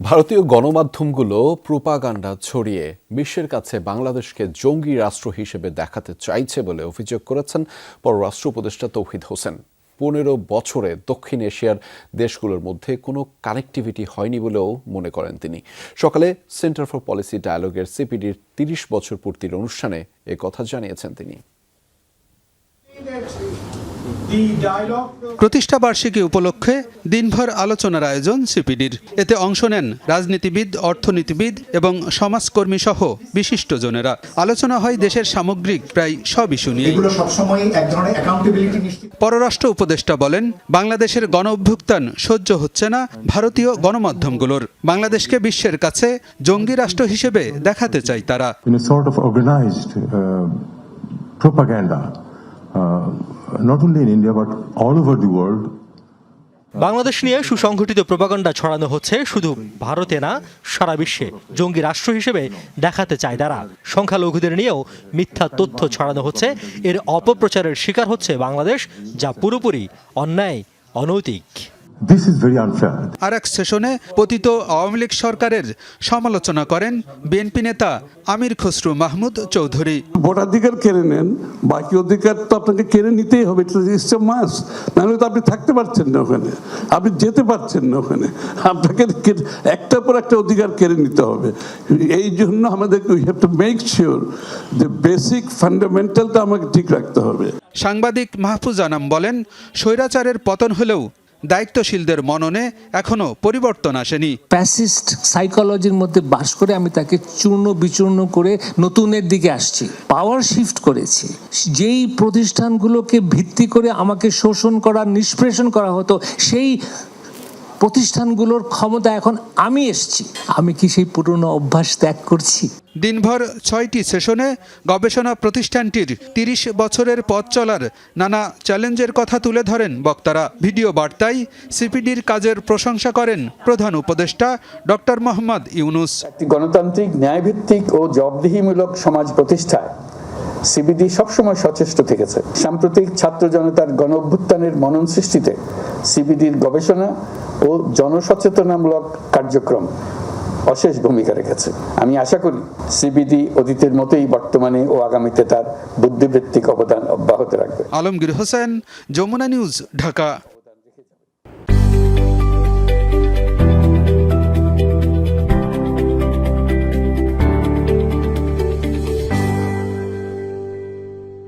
ভারতীয় গণমাধ্যমগুলো প্রোপাগান্ডা ছড়িয়ে বিশ্বের কাছে বাংলাদেশকে জঙ্গি রাষ্ট্র হিসেবে দেখাতে চাইছে বলে অভিযোগ করেছেন পররাষ্ট্র উপদেষ্টা তৌহিদ হোসেন। পনেরো বছরে দক্ষিণ এশিয়ার দেশগুলোর মধ্যে কোনো কানেক্টিভিটি হয়নি বলেও মনে করেন তিনি। সকালে সেন্টার ফর পলিসি ডায়ালগের সিপিডির তিরিশ বছর পূর্তির অনুষ্ঠানে কথা জানিয়েছেন তিনি। প্রতিষ্ঠা বার্ষিকী উপলক্ষে দিনভর আলোচনার আয়োজন সিপিডির। এতে অংশ নেন রাজনীতিবিদ অর্থনীতিবিদ এবং সমাজকর্মী সহ বিশিষ্টজনেরা। আলোচনা হয় দেশের সামগ্রিক প্রায় সব ইস্যু নিয়ে। সবসময় এক ধরনের পররাষ্ট্র উপদেষ্টা বলেন বাংলাদেশের গণ অভ্যুত্থান সহ্য হচ্ছে না ভারতীয় গণমাধ্যমগুলোর। বাংলাদেশকে বিশ্বের কাছে জঙ্গি রাষ্ট্র হিসেবে দেখাতে চাই তারা। Propaganda, uh, not only in India, but all over the world. Bangladesh নিয়ে সুসংগঠিত প্রপাগান্ডা ছড়ানো হচ্ছে শুধু ভারতে না, সারা বিশ্বে। জঙ্গি রাষ্ট্র হিসেবে দেখাতে চায় তারা। সংখ্যালঘুদের নিয়েও মিথ্যা তথ্য ছড়ানো হচ্ছে। এর অপপ্রচারের শিকার হচ্ছে বাংলাদেশ, যা পুরোপুরি অন্যায়, অনৈতিক। আর এক সেশনে পতিত আওয়ামী লীগ সরকারের সমালোচনা করেন বিএনপি নেতা আমির খসরু মাহমুদ চৌধুরী। ভোটাধিকার কেড়ে নেন বাকি অধিকার তো আপনাকে কেড়ে নিতেই হবে ইটস মাস নাহলে তো আপনি থাকতে পারছেন না ওখানে আপনি যেতে পারছেন না ওখানে। আপনাকে একটার পর একটা অধিকার কেড়ে নিতে হবে। এই জন্য আমাদেরকে we have to make sure যে বেসিক ফান্ডামেন্টালটা আমাকে ঠিক রাখতে হবে। সাংবাদিক মাহফুজ আনাম বলেন স্বৈরাচারের পতন হলেও দায়িত্বশীলদের মননে এখনও পরিবর্তন আসেনি। প্যাসিস্ট সাইকোলজির মধ্যে বাস করে আমি তাকে চূর্ণ বিচূর্ণ করে নতুনের দিকে আসছি। পাওয়ার শিফট করেছি। যেই প্রতিষ্ঠানগুলোকে ভিত্তি করে আমাকে শোষণ করা নিষ্প্রেষণ করা হতো, সেই প্রতিষ্ঠানগুলোর ক্ষমতা এখন আমি এসছি। আমি কি সেই পুরনো অভ্যাস ত্যাগ করছি? দিনভর ছয়টি সেশনে গবেষণা প্রতিষ্ঠানটির তিরিশ বছরের পথ চলার নানা চ্যালেঞ্জের কথা তুলে ধরেন বক্তারা। ভিডিও বার্তায় সিপিডির কাজের প্রশংসা করেন প্রধান উপদেষ্টা ডক্টর মোহাম্মদ ইউনুস। একটি গণতান্ত্রিক ন্যায়ভিত্তিক ও জবাবদিহিমূলক সমাজ প্রতিষ্ঠায় সিবিডি সবসময় সচেষ্ট থেকেছে। সাম্প্রতিক ছাত্র জনতার গণ অভ্যুত্থানের মনন সৃষ্টিতে সিবিডির গবেষণা ও জনসচেতনামূলক কার্যক্রম অশেষ ভূমিকা রেখেছে। আমি আশা করি সিবিডি অতীতের মতোই বর্তমানে ও আগামীতে তার বুদ্ধিবৃত্তিক অবদান অব্যাহত রাখবে। আলমগীর হোসেন, যমুনা নিউজ, ঢাকা।